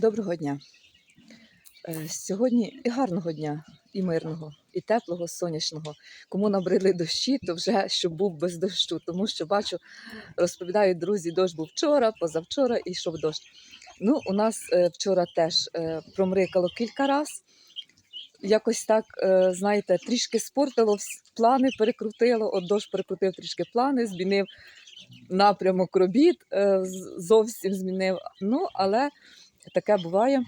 Доброго дня. Е, Сьогодні і гарного дня, і мирного, і теплого, сонячного. Кому набридли дощі, то вже щоб був без дощу, тому що бачу, розповідають друзі, дощ був вчора, позавчора і йшов дощ. Ну, у нас е, вчора теж е, промрикало кілька разів. Якось так, знаєте, трішки спортило, плани перекрутило. От дощ перекрутив трішки плани, змінив напрямок робіт, зовсім змінив. Ну, але таке буває.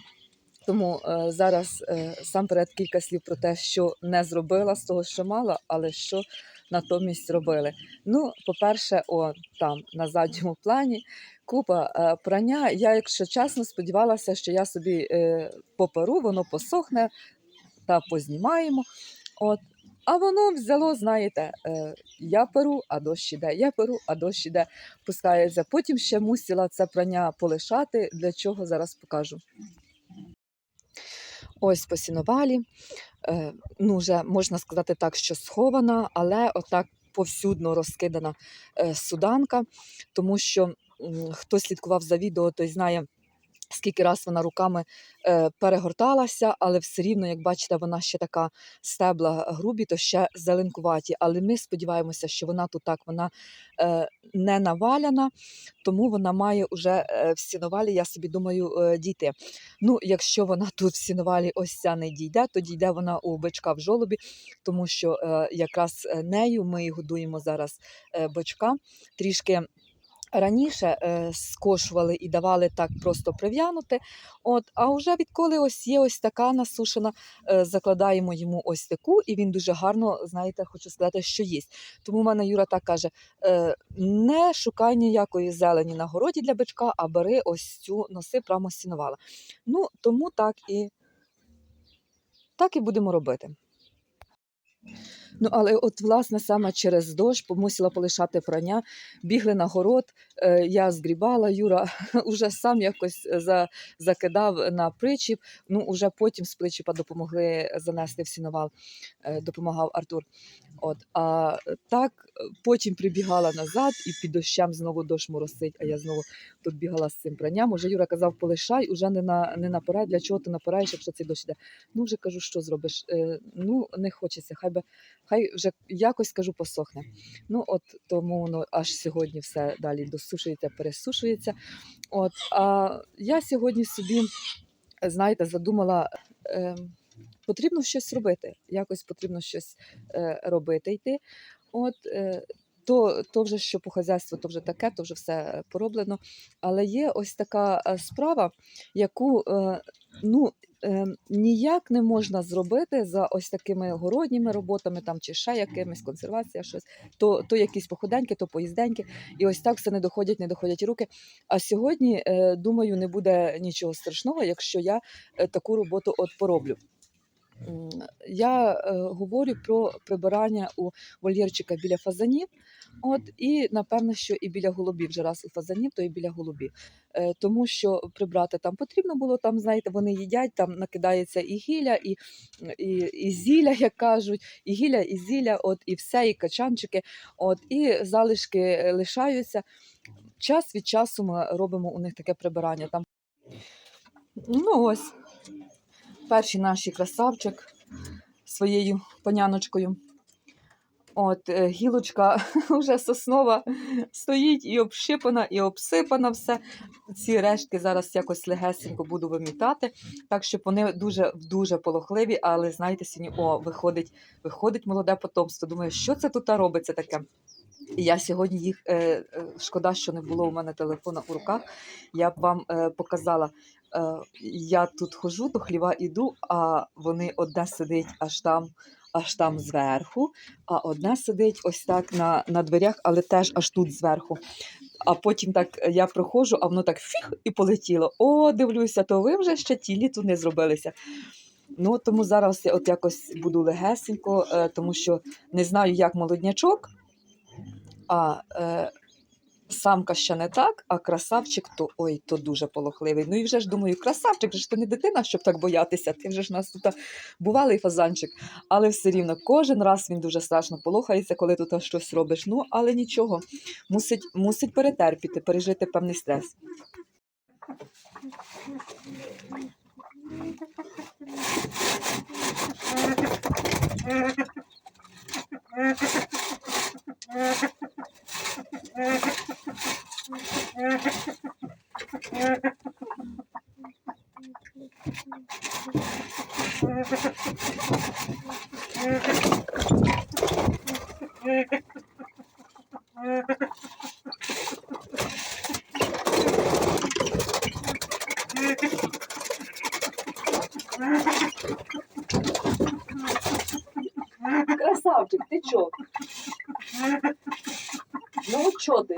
Тому е, зараз е, сам перед кілька слів про те, що не зробила з того, що мала, але що натомість робили. Ну, по-перше, о, там на задньому плані купа е, прання. Я, якщо чесно, сподівалася, що я собі поперу, воно посохне та познімаємо. От. А воно взяло, знаєте, е, я перу, а дощ іде, я перу, а дощ іде, пускається. Потім ще мусила це прання полишати. Для чого зараз покажу. Ось по сіновалі. Е, ну, вже можна сказати так, що схована, але отак повсюдно розкидана е, суданка, тому що хто слідкував за відео, той знає. Скільки раз вона руками е, перегорталася, але все рівно, як бачите, вона ще така стебла грубі, то ще зеленкуваті. Але ми сподіваємося, що вона тут так вона е, не наваляна, тому вона має вже е, в сіновалі, я собі думаю, е, дійти. Ну, якщо вона тут в сіновалі ось ця не дійде, то дійде вона у бичка в жолобі, тому що е, якраз е, нею ми годуємо зараз е, бичка. Трішки раніше е, скошували і давали так просто прив'янути. От, а вже відколи ось є ось така насушена, е, закладаємо йому ось таку, і він дуже гарно, знаєте, хочу сказати, що їсть. Тому в мене Юра так каже: е, не шукай ніякої зелені на городі для бичка, а бери ось цю носи прямо з сіновала. Ну, тому так і, так і будемо робити. Ну, але от, власне, саме через дощ помусила полишати прання, бігли на город, е, я згрібала, Юра уже сам якось за, закидав на причіп. Ну, уже потім з причіпа допомогли занести в сіновал, е, допомагав Артур. От, а так е, потім прибігала назад і під дощем знову дощ моросить, а я знову тут бігала з цим пранням. Уже Юра казав, полишай, уже не, на, не напирай, для чого ти напираєш, якщо цей дощ іде. Ну, вже кажу, що зробиш? Е, ну, не хочеться, хай би хай вже якось кажу посохне. Ну от тому воно аж сьогодні все далі досушується, пересушується. От а я сьогодні собі, знаєте, задумала. Е, Потрібно щось робити, якось потрібно щось е, робити йти. От е, то, то вже що по хазяйству, то вже таке, то вже все пороблено. Але є ось така е, справа, яку е, ну, е, ніяк не можна зробити за ось такими городніми роботами там, чи ще якимись консервація, щось, то, то якісь походеньки, то поїзденьки. І ось так все не доходять, не доходять руки. А сьогодні, думаю, не буде нічого страшного, якщо я таку роботу от пороблю. Я е, говорю про прибирання у вольєрчика біля фазанів. От і напевно, що і біля голубів, вже раз у фазанів, то і біля голубів. Е, тому що прибрати там потрібно було, там, знаєте, вони їдять, там накидається і гілля, і, і, і зілля, як кажуть, і гілля, і зілля, от, і все, і качанчики, от, і залишки е, лишаються. Час від часу ми робимо у них таке прибирання. Там. Ну ось, перший наш красавчик своєю паняночкою. От е, гілочка вже соснова стоїть і обшипана, і обсипана все. Ці рештки зараз якось легесенько буду вимітати, так щоб вони дуже дуже полохливі, але знаєте, сьогодні о, виходить, виходить молоде потомство. Думаю, що це тут робиться таке? І я сьогодні їх е, е, шкода, що не було у мене телефона у руках. Я б вам показала. Е, я тут хожу, до хліва іду, а вони одне сидить аж там, аж там зверху, а одне сидить ось так на, на дверях, але теж аж тут зверху. А потім так я проходжу, а воно так фіх і полетіло. О, дивлюся, то ви вже ще ті літу не зробилися. Ну, тому зараз я от якось буду легесенько, е, тому що не знаю, як молоднячок, а е, самка ще не так, а красавчик то ой, то дуже полохливий. Ну і вже ж думаю, красавчик, ж ти не дитина, щоб так боятися. Ти вже ж у нас тут бувалий фазанчик, але все рівно кожен раз він дуже страшно полохається, коли тут щось робиш. Ну, але нічого, мусить, мусить перетерпіти, пережити певний стрес. Красавчик, ти чо? Ну от чо ти?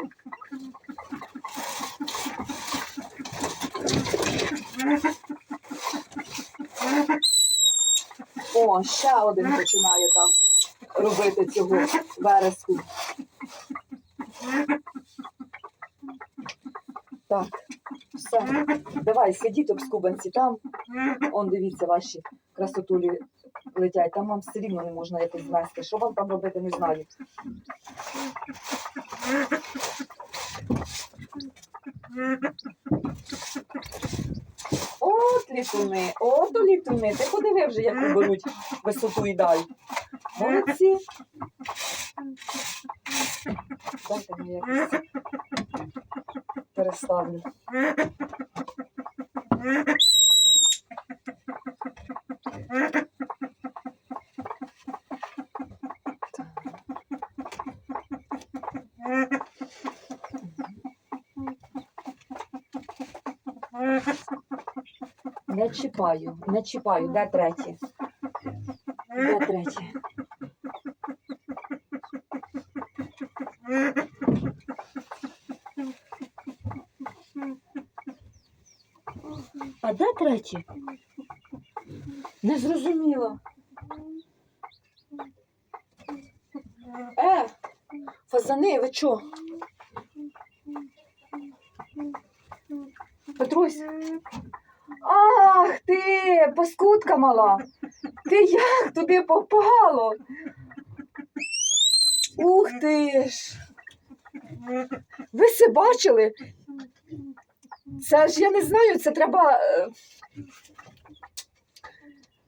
О, ще один починає там робити цього вереску. Так, все. Давай, сидіть скубанці там. Он дивіться, ваші красотулі летять. Там вам все рівно не можна якось знести. Що вам там робити, не знаю. От О, то літуни. Ти подиви вже, як беруть висоту і даль. Молодці. Дайте мені якось переставлю. Не чіпаю, не чіпаю. Де третє? Де третє? А де третє? Не зрозуміло. Е, фазани, ви чо? Петрусь. Ах ти, паскудка мала. Ти як туди попало? Ух ти ж. Ви це бачили? Це ж я не знаю, це треба. е,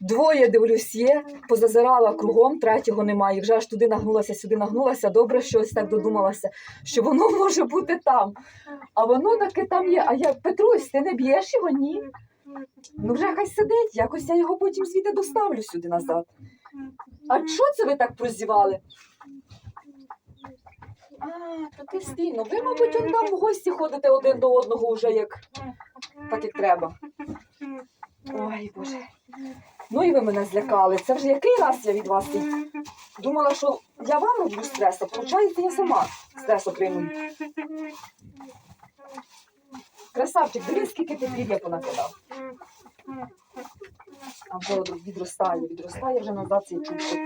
Двоє дивлюсь є, позазирала кругом, третього немає. Вже аж туди нагнулася, сюди нагнулася. Добре, що ось так додумалася, що воно може бути там. А воно таки там є. А я Петрусь, ти не б'єш його? Ні. Ну вже хай сидить, якось я його потім звідти доставлю сюди назад. А що це ви так прозівали? А, то ти стійно. Ви, мабуть, он там в гості ходите один до одного вже як так, як треба. Ой, Боже. Ну і ви мене злякали. Це вже який раз я від вас думала, що я вам роблю стрес, а виходить, я сама стрес отримую. Красавчик, дивись, скільки ти пір'я понакидав. А вже відростає, відростає вже назад цей чубчик.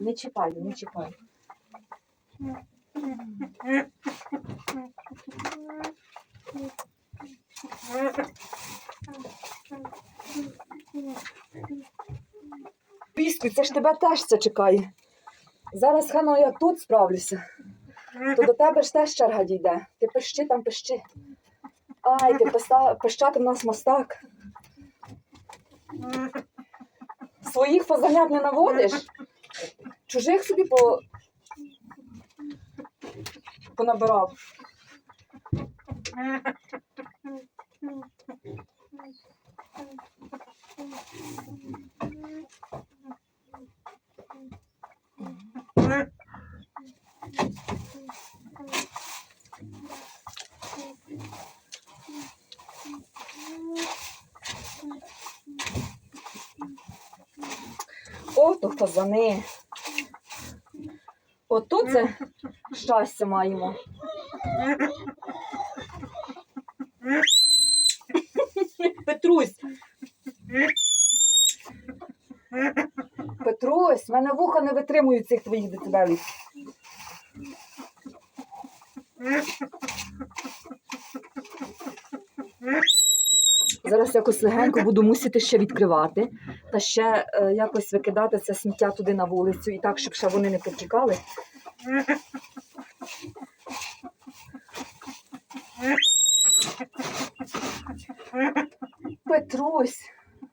Не чіпаю, не чіпаю. Піску, це ж тебе теж це чекає. Зараз хано я тут справлюся, то до тебе ж теж черга дійде. Ти пищи там пищи. Ай, ти пищати в нас мостак. Своїх фазанят не наводиш, чужих собі по... понабирав. О, то фазани. Ото це щастя маємо. Петрусь. Петрусь, в мене вуха не витримують цих твоїх децибелів. Зараз якось легенько буду мусити ще відкривати та ще е, якось викидати це сміття туди на вулицю і так, щоб ще вони не потікали. Петрусь,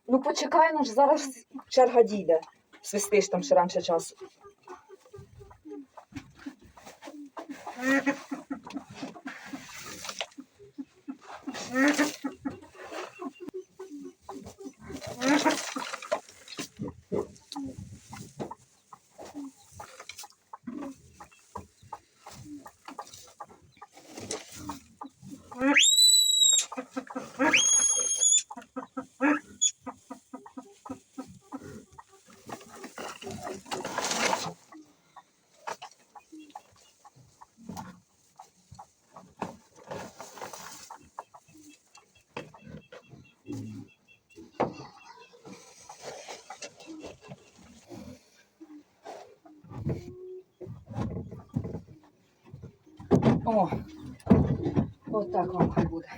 ну почекай, ну ж зараз черга дійде. Свистиш там ще раніше часу. О, отак вам хай буде.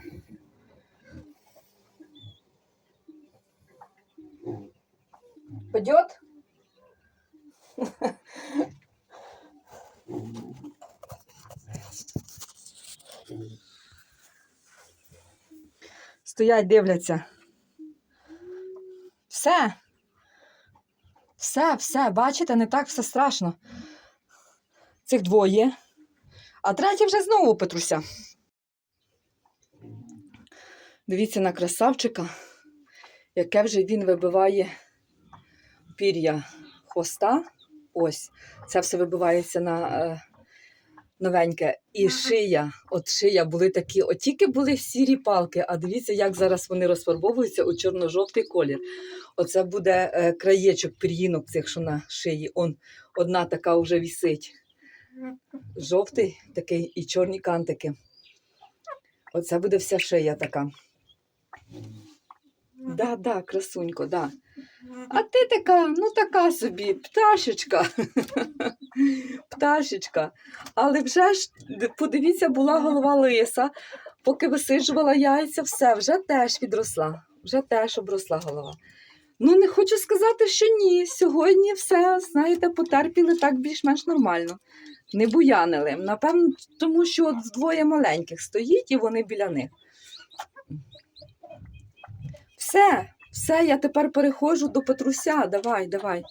Пойдет? Стоять, дивляться. Все. Все, все, бачите, не так все страшно. Цих двоє. А третій вже знову Петруся. Дивіться на красавчика, яке вже він вибиває пір'я хвоста. Ось, це все вибивається на е, новеньке. І шия, от шия були такі, от тільки були сірі палки, а дивіться, як зараз вони розфарбовуються у чорно-жовтий колір. Оце буде е, краєчок пір'їнок цих, що на шиї. Он, одна така вже вісить жовтий такий і чорні кантики. Оце буде вся шия така. Да, да, красунько, да. А ти така, ну така собі, пташечка. Пташечка. Але вже ж, подивіться, була голова лиса, поки висиджувала яйця, все, вже теж відросла. Вже теж обросла голова. Ну, не хочу сказати, що ні. Сьогодні все, знаєте, потерпіли так більш-менш нормально не буянили. Напевно, тому що от двоє маленьких стоїть і вони біля них. Все, все, я тепер переходжу до Петруся. Давай, давай,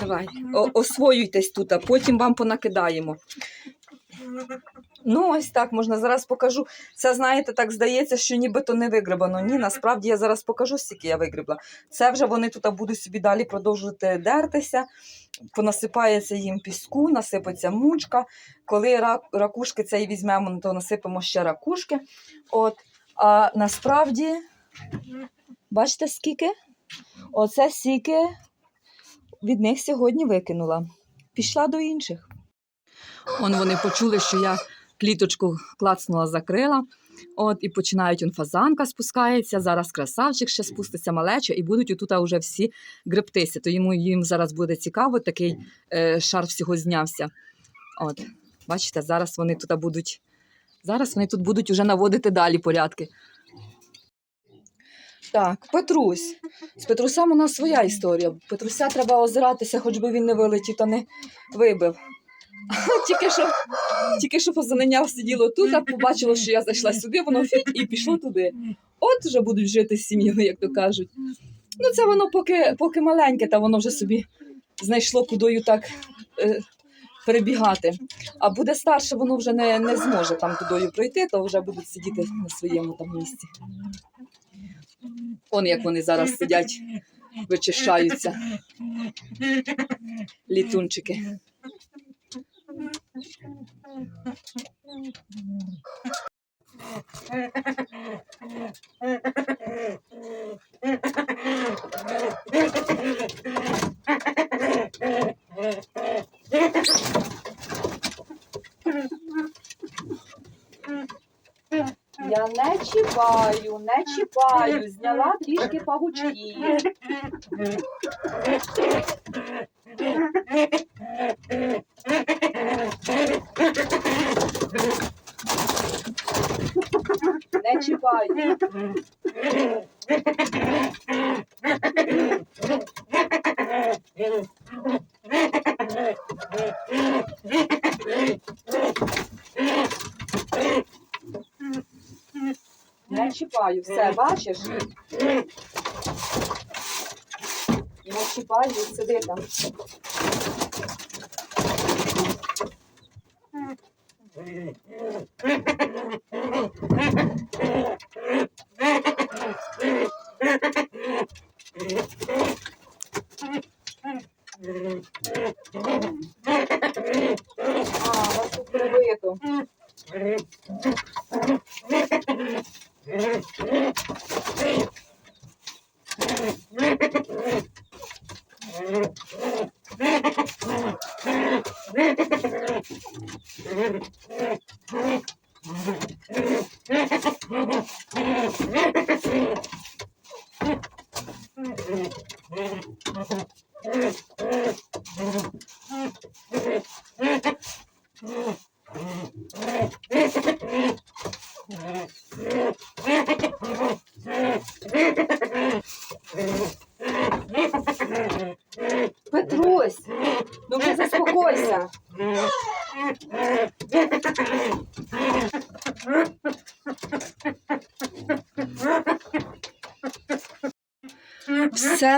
давай. Освоюйтесь тут, а потім вам понакидаємо. Ну, ось так можна зараз покажу. Це, знаєте, так здається, що нібито не вигребано. Ні, насправді я зараз покажу, скільки я вигребла. Це вже вони тут будуть собі далі продовжувати дертися, понасипається їм піску, насипеться мучка. Коли ракушки цей візьмемо, то насипемо ще ракушки. От. А насправді, бачите, скільки? Оце скільки від них сьогодні викинула. Пішла до інших. Он вони почули, що я кліточку клацнула, закрила. От, і починають он фазанка спускається. Зараз красавчик ще спуститься малеча, і будуть отут вже всі гребтися. То йому їм зараз буде цікаво, такий е, шар всього знявся. От, бачите, зараз вони тут будуть. Зараз вони тут будуть уже наводити далі порядки. Так, Петрусь. З Петрусем у нас своя історія. Петруся треба озиратися, хоч би він не вилетів та не вибив. Тільки що, тільки що позеленяв сиділо тут, а побачило, що я зайшла сюди, воно фіт і пішло туди. От вже будуть жити з сім'єю, як то кажуть. Ну, це воно поки, поки маленьке, та воно вже собі знайшло кудою так е, перебігати. А буде старше, воно вже не, не зможе там тудою пройти, то вже будуть сидіти на своєму там місці. Он як вони зараз сидять, вичищаються. Літунчики. Чіпаю, зняла трішки павучки. чіпаю, все, бачиш? Не чіпаю, сиди там.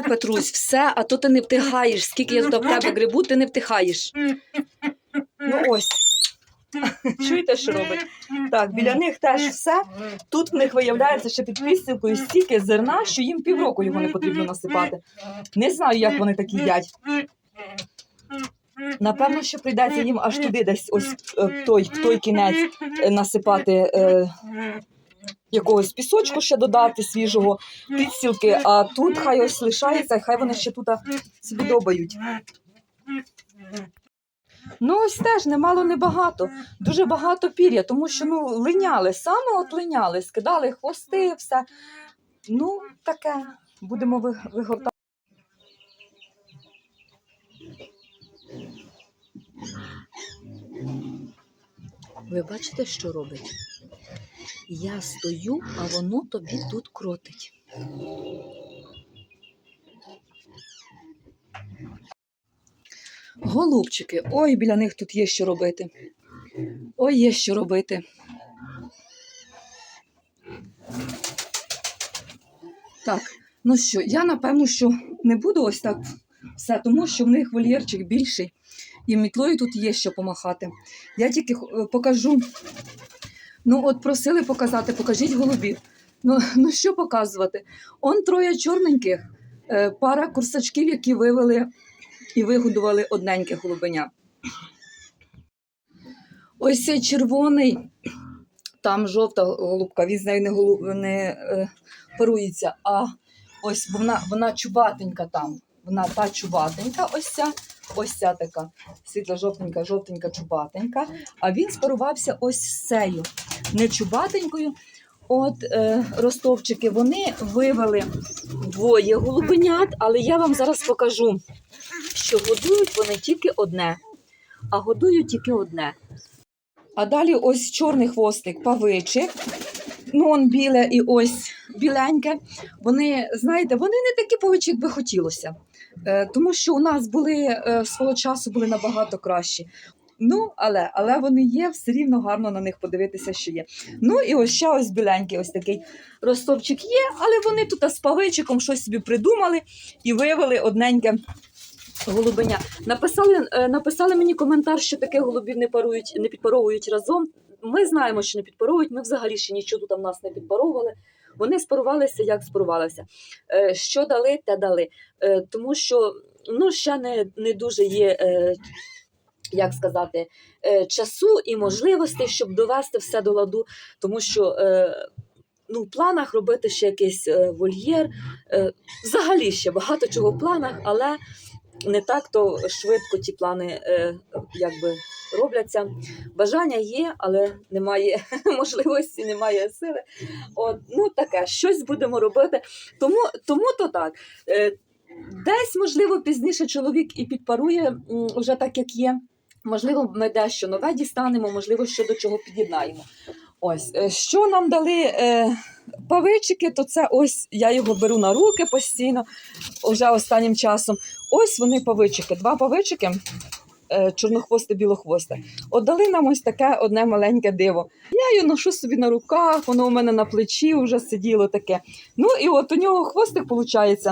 Петрусь, все, а то ти не втихаєш. Скільки я в тебе грибу, ти не втихаєш. Ну ось. Чуєте, що робить? Так, біля них теж все. Тут в них виявляється, що під плістинкою стільки зерна, що їм півроку його не потрібно насипати. Не знаю, як вони так їдять. Напевно, що прийдеться їм аж туди, десь ось е, той, той кінець е, насипати е, якогось пісочку ще додати свіжого, підстілки, а тут хай ось лишається, хай вони ще тут собі добають. Ну, ось теж немало небагато. Дуже багато пір'я, тому що ну, линяли, саме от линяли, скидали хвости, все. Ну, таке. Будемо вигортати. Ви бачите, що робить? Я стою, а воно тобі тут кротить. Голубчики, ой, біля них тут є що робити. Ой, є що робити. Так, ну що, я напевно, що не буду ось так все, тому що в них вольєрчик більший, і мітлою тут є що помахати. Я тільки е, покажу. Ну, от просили показати, покажіть голубів. Ну, ну що показувати? Он троє чорненьких, е, пара курсачків, які вивели і вигодували одненьке голубеня. Ось цей червоний, там жовта голубка, він з нею не, голуб, не е, парується, а ось вона, вона чубатенька там. Вона та чубатенька, ось ця, ось ця така світла жовтенька, жовтенька, чубатенька. А він спарувався ось з цею, не чубатенькою. От е, ростовчики вони вивели двоє голубенят, але я вам зараз покажу, що годують вони тільки одне, а годують тільки одне. А далі ось чорний хвостик, павичик. Ну, он біле і ось біленьке. Вони, знаєте, вони не такі павичі, як би хотілося. Е, тому що у нас були е, свого часу були набагато кращі. Ну, але, але вони є, все рівно гарно на них подивитися, що є. Ну і ось ще ось біленький, ось такий ростовчик є, але вони тут з павичиком щось собі придумали і виявили одненьке голубеня. Написали, е, написали мені коментар, що таке голубів не парують, не підпаровують разом. Ми знаємо, що не підпаровують. Ми взагалі ще нічого тут нас не підпаровували. Вони спарувалися, як спарувалися. Е, Що дали, те дали. Е, Тому що ну, ще не, не дуже є. Як сказати, е, часу і можливостей, щоб довести все до ладу, тому що е, ну, в планах робити ще якийсь е, вольєр. Е, взагалі ще багато чого в планах, але не так то швидко ті плани е, якби робляться. Бажання є, але немає можливості, немає сили. От, ну таке, щось будемо робити. Тому, тому то так. Е, десь, можливо, пізніше чоловік і підпарує м, уже так, як є. Можливо, ми дещо нове дістанемо, можливо, що до чого під'єднаємо. Ось, е, що нам дали е, павичики, то це ось я його беру на руки постійно, вже останнім часом. Ось вони павичики. Два павичики. Е, чорнохвосте, білохвосте. От нам ось таке одне маленьке диво. Я його ношу собі на руках, воно у мене на плечі вже сиділо таке. Ну і от у нього хвостик, виходить,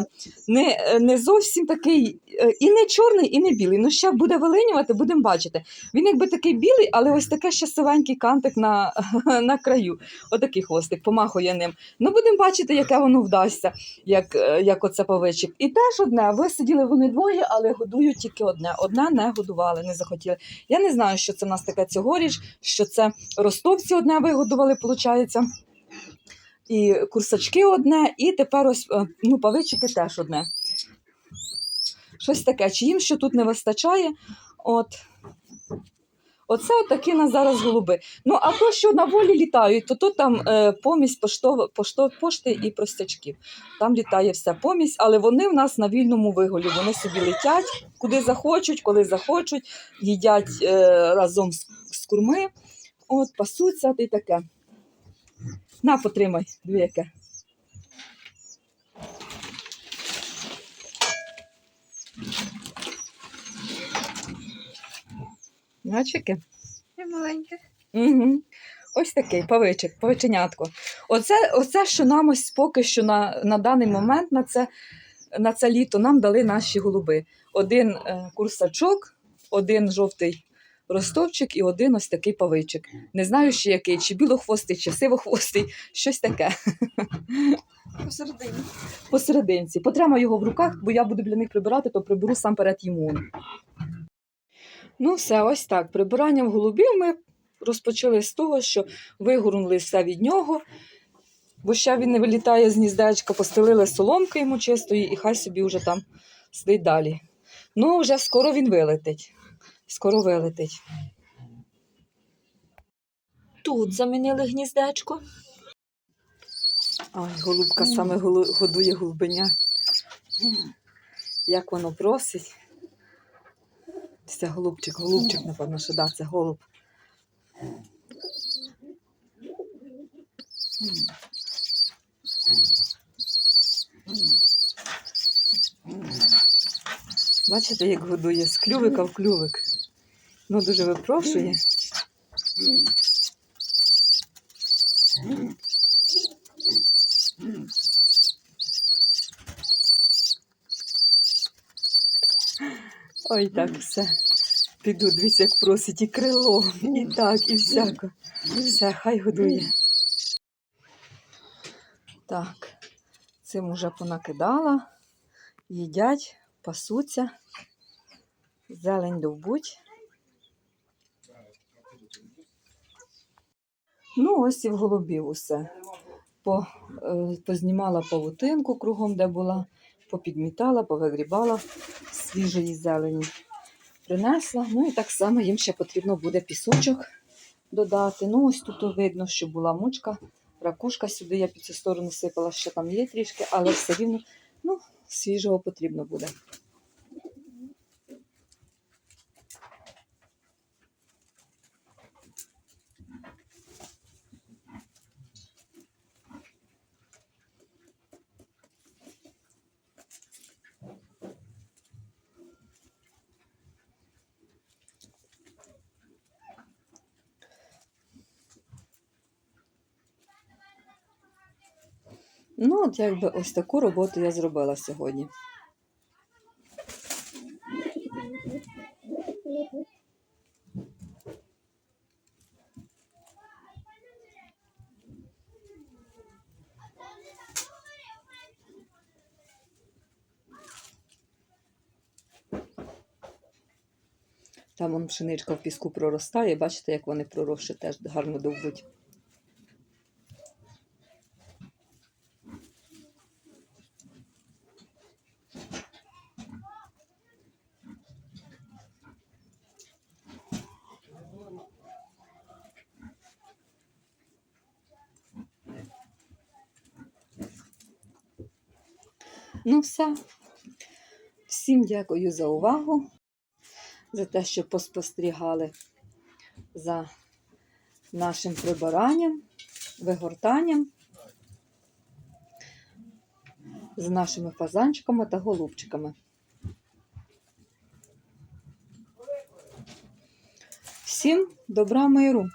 не, не зовсім такий, е, і не чорний, і не білий. Ну, ще буде вилинювати, будемо бачити. Він якби такий білий, але ось таке ще сивенький кантик на, на краю. Отакий хвостик, помахує ним. Ну, будемо бачити, яке воно вдасться, як, е, як оце павичик. І теж одне, висиділи вони двоє, але годують тільки одне. Одне не годували, не захотіли. Я не знаю, що це в нас таке цьогоріч, що це ростовці одне вигодували, виходить. І курсачки одне, і тепер ось е, ну, павичики теж одне. Щось таке. Чи їм що тут не вистачає? От. Оце от такі нас зараз голуби. Ну, а то, що на волі літають, то тут там е, помість поштов, поштов, пошти і простячків. Там літає вся помість, але вони в нас на вільному виголі. Вони собі летять, куди захочуть, коли захочуть, їдять е, разом з, з курми, от, пасуться та й таке. На, потримай, дві яке. Начики? Я маленька. Угу. Ось такий павичик, павиченятко. Оце, оце, що нам ось поки що на, на даний момент на це, на це літо нам дали наші голуби. Один е, курсачок, один жовтий ростовчик і один ось такий павичик. Не знаю ще який, чи білохвостий, чи сивохвостий, щось таке. Посередині. Посерединці. Потримаю його в руках, бо я буду для них прибирати, то приберу сам перед йому. Ну, все, ось так. Прибиранням голубів ми розпочали з того, що вигорнули все від нього, бо ще він не вилітає з гніздечка, постелили соломки йому чистої, і хай собі вже там сидить далі. Ну, вже скоро він вилетить. Скоро вилетить. Тут замінили гніздечко. Ай, голубка саме годує голубеня. Як воно просить. Це голубчик, голубчик, напевно, що да, це голуб. Бачите, як годує з клювика в клювик. Ну, дуже випрошує. Ой, так, все. Піду, дивіться, як просить і крило, і так, і всяко. Все, хай годує. Так, цим уже понакидала. Їдять, пасуться, зелень довбуть. Ну, ось і в голубів усе. По, е, познімала павутинку кругом, де була, попідмітала, повигрібала свіжої зелені. Принесла. Ну і так само їм ще потрібно буде пісочок додати. Ну, ось тут видно, що була мучка, ракушка сюди я під цю сторону сипала, ще там є трішки, але все рівно ну, свіжого потрібно буде. Ну, от якби ось таку роботу я зробила сьогодні. Там вон пшеничка в піску проростає, бачите, як вони проросші теж гарно довбуть. Ну, все. Всім дякую за увагу, за те, що поспостерігали за нашим прибиранням, вигортанням, з нашими фазанчиками та голубчиками. Всім добра миру!